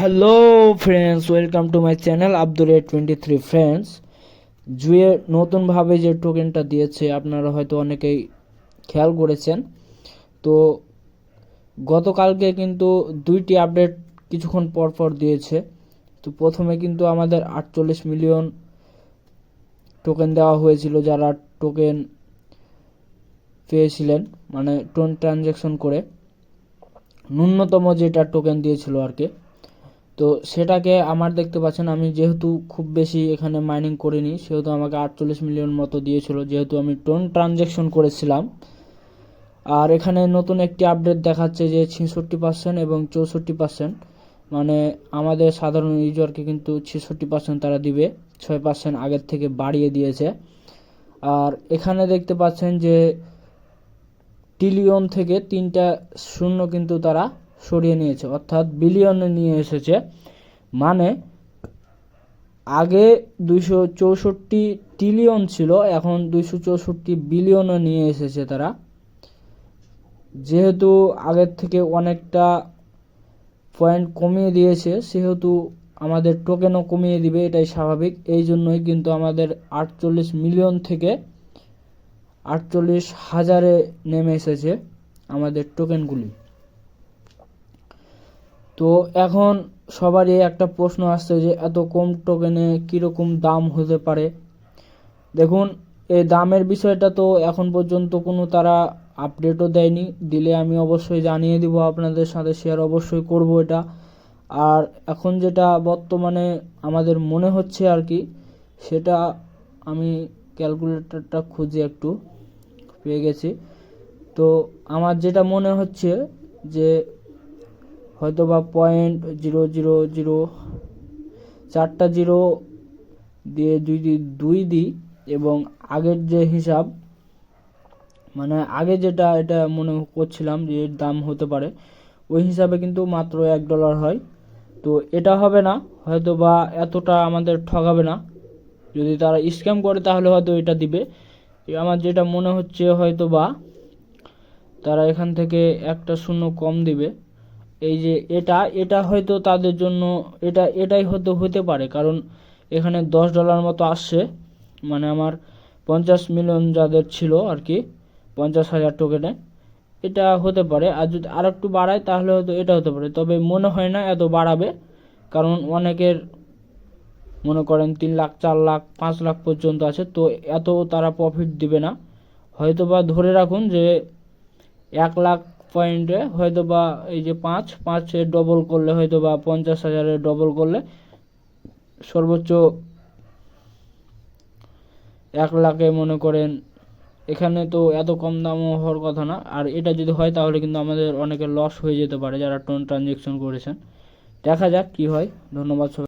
Hello friends welcome to my channel Abdul twenty three friends জুয়ে নতুনভাবে যে টোকেনটা দিয়েছে, আপনারা হয়তো অনেকেই খেয়াল করেছেন। তো গতকালকে কিন্তু দুইটি আপডেট কিছুক্ষণ পর পর দিয়েছে। তো প্রথমে কিন্তু আমাদের আটচল্লিশ মিলিয়ন টোকেন দেওয়া হয়েছিল, যারা টোকেন পেয়েছিলেন মানে টোন ট্রানজ্যাকশন করে। ন্যূনতম যেটা টোকেন দিয়েছিল আর কি। তো সেটাকে আমার দেখতে পাচ্ছেন, আমি যেহেতু খুব বেশি এখানে মাইনিং করিনি, সেহেতু আমাকে আটচল্লিশ মিলিয়ন মতো দিয়েছিল, যেহেতু আমি টোন ট্রানজ্যাকশন করেছিলাম। আর এখানে নতুন একটি আপডেট দেখাচ্ছে যে ছেষট্টি পার্সেন্ট এবং চৌষট্টি পার্সেন্ট মানে আমাদের সাধারণ ইউজারকে কিন্তু ছেষট্টি পার্সেন্ট তারা দিবে, ছয় পার্সেন্ট আগের থেকে বাড়িয়ে দিয়েছে। আর এখানে দেখতে পাচ্ছেন যে ট্রিলিয়ন থেকে তিনটা শূন্য কিন্তু তারা সরিয়ে নিয়েছে, অর্থাৎ বিলিয়নে নিয়ে এসেছে। মানে আগে দুইশো চৌষট্টি ট্রিলিয়ন ছিল, এখন দুইশো চৌষট্টি বিলিয়নে নিয়ে এসেছে তারা। যেহেতু আগের থেকে অনেকটা পয়েন্ট কমিয়ে দিয়েছে, সেহেতু আমাদের টোকেনও কমিয়ে দিবে, এটাই স্বাভাবিক। এই জন্যই কিন্তু আমাদের আটচল্লিশ মিলিয়ন থেকে আটচল্লিশ হাজারে নেমে এসেছে আমাদের টোকেনগুলি তো এখন সবারই একটা প্রশ্ন আসছে যে এত কম টোকেনে কীরকম দাম হতে পারে? দেখুন, এই দামের বিষয়টা তো এখন পর্যন্ত কোনো তারা আপডেটও দেয়নি। দিলে আমি অবশ্যই জানিয়ে দিব আপনাদের সাথে শেয়ার অবশ্যই করব এটা। আর এখন যেটা বর্তমানে আমাদের মনে হচ্ছে আর কি, সেটা আমি ক্যালকুলেটরটা খুঁজে একটু পেয়ে গেছি। তো আমার যেটা মনে হচ্ছে যে হয়তো বা পয়েন্ট জিরো জিরো জিরো চারটা জিরো দিয়ে দুই দুই দিই এবং আগের যে হিসাব মানে আগে যেটা এটা মনে করছিলাম যে এর দাম হতে পারে, ওই হিসাবে কিন্তু মাত্র এক ডলার হয়। তো এটা হবে না হয়তো বা এতটা আমাদের ঠকাবে না। যদি তারা স্ক্যাম করে তাহলে হয়তো এটা দিবে। আমার যেটা মনে হচ্ছে হয়তো বা তারা এখান থেকে একটা শূন্য কম দিবে। এই যে এটা এটা হয়তো তাদের জন্য, এটা, এটাই হয়তো হতে পারে। কারণ এখানে দশ ডলার মতো আসছে। মানে আমার পঞ্চাশ মিলিয়ন যাদের ছিল আর কি পঞ্চাশ হাজার টোকেনে এটা হতে পারে। আর যদি আর একটু বাড়ায়, তাহলে হয়তো এটা হতে পারে। তবে মনে হয় না এত বাড়াবে। কারণ অনেকের মনে করেন তিন লাখ, চার লাখ, পাঁচ লাখ পর্যন্ত আছে। তো এত তারা প্রফিট দিবে না। হয়তো বা ধরে রাখুন যে এক লাখ পয়েন্টে হয়তো বা এই যে পাঁচ পাঁচের ডবল করলে হয়তো বা পঞ্চাশ হাজারের ডবল করলে সর্বোচ্চ এক লাখে মনে করেন এখানে তো এত কম দামও হওয়ার কথা না। আর এটা যদি হয় তাহলে কিন্তু আমাদের অনেকের লস হয়ে যেতে পারে যারা টোন ট্রানজেকশন করেছেন। দেখা যাক কি হয়। ধন্যবাদ